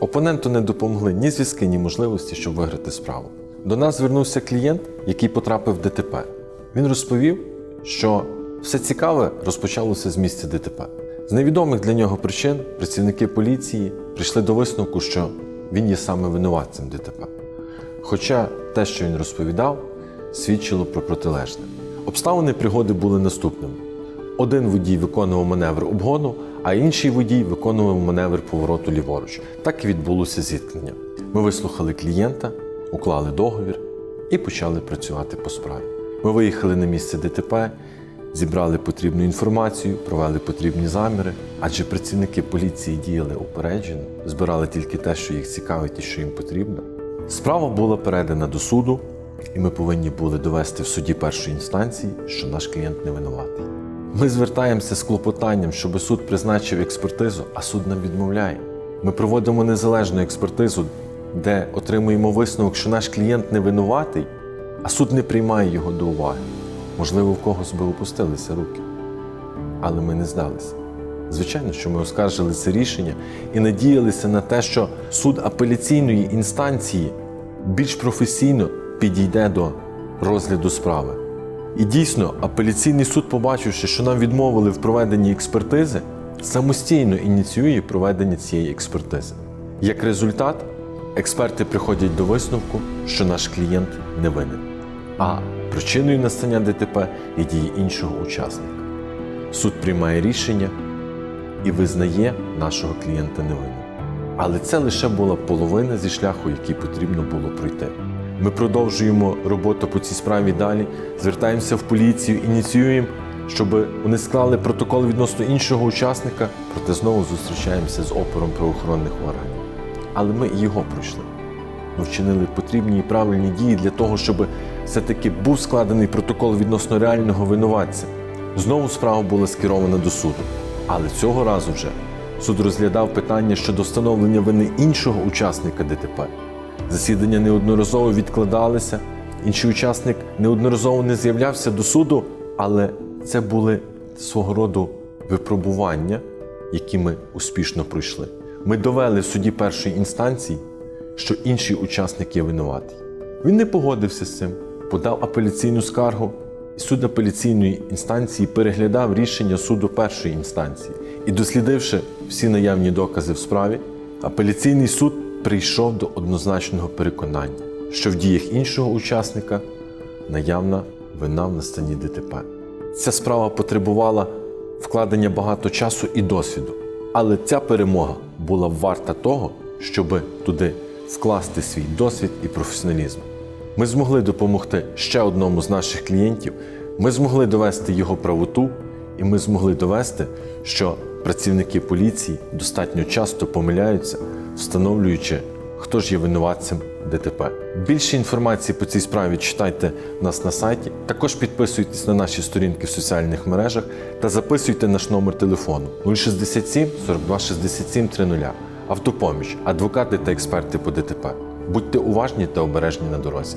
Опоненту не допомогли ні зв'язки, ні можливості, щоб виграти справу. До нас звернувся клієнт, який потрапив в ДТП. Він розповів, що все цікаве розпочалося з місця ДТП. З невідомих для нього причин працівники поліції прийшли до висновку, що він є саме винуватцем ДТП. Хоча те, що він розповідав, свідчило про протилежне. Обставини пригоди були наступними: один водій виконував маневр обгону, а інший водій виконував маневр повороту ліворуч. Так і відбулося зіткнення. Ми вислухали клієнта, уклали договір і почали працювати по справі. Ми виїхали на місце ДТП, зібрали потрібну інформацію, провели потрібні заміри, адже працівники поліції діяли упереджено, збирали тільки те, що їх цікавить і що їм потрібно. Справа була передана до суду, і ми повинні були довести в суді першої інстанції, що наш клієнт не винуватий. Ми звертаємося з клопотанням, щоб суд призначив експертизу, а суд нам відмовляє. Ми проводимо незалежну експертизу, де отримуємо висновок, що наш клієнт не винуватий, а суд не приймає його до уваги. Можливо, в когось би опустилися руки. Але ми не здалися. Звичайно, що ми оскаржили це рішення і надіялися на те, що суд апеляційної інстанції більш професійно підійде до розгляду справи. І дійсно, апеляційний суд, побачивши, що нам відмовили в проведенні експертизи, самостійно ініціює проведення цієї експертизи. Як результат, експерти приходять до висновку, що наш клієнт не винен. А причиною настання ДТП є дії іншого учасника. Суд приймає рішення і визнає нашого клієнта невинним. Але це лише була половина зі шляху, який потрібно було пройти. Ми продовжуємо роботу по цій справі далі, звертаємося в поліцію, ініціюємо, щоб вони склали протокол відносно іншого учасника, проте знову зустрічаємося з опором правоохоронних органів. Але ми і його пройшли. Ми вчинили потрібні і правильні дії для того, щоб все-таки був складений протокол відносно реального винуватця. Знову справа була скерована до суду. Але цього разу вже суд розглядав питання щодо встановлення вини іншого учасника ДТП. Засідання неодноразово відкладалися, інший учасник неодноразово не з'являвся до суду, але це були свого роду випробування, які ми успішно пройшли. Ми довели в суді першої інстанції, що інший учасник є винуватий. Він не погодився з цим, подав апеляційну скаргу, і суд апеляційної інстанції переглядав рішення суду першої інстанції. І дослідивши всі наявні докази в справі, апеляційний суд прийшов до однозначного переконання, що в діях іншого учасника наявна вина в настанні ДТП. Ця справа потребувала вкладення багато часу і досвіду, але ця перемога була варта того, щоб туди вкласти свій досвід і професіоналізм. Ми змогли допомогти ще одному з наших клієнтів, ми змогли довести його правоту, і ми змогли довести, що працівники поліції достатньо часто помиляються, встановлюючи, хто ж є винуватцем ДТП. Більше інформації по цій справі читайте в нас на сайті. Також підписуйтесь на наші сторінки в соціальних мережах та записуйте наш номер телефону 067 42 67 30. Автопоміч, адвокати та експерти по ДТП. Будьте уважні та обережні на дорозі.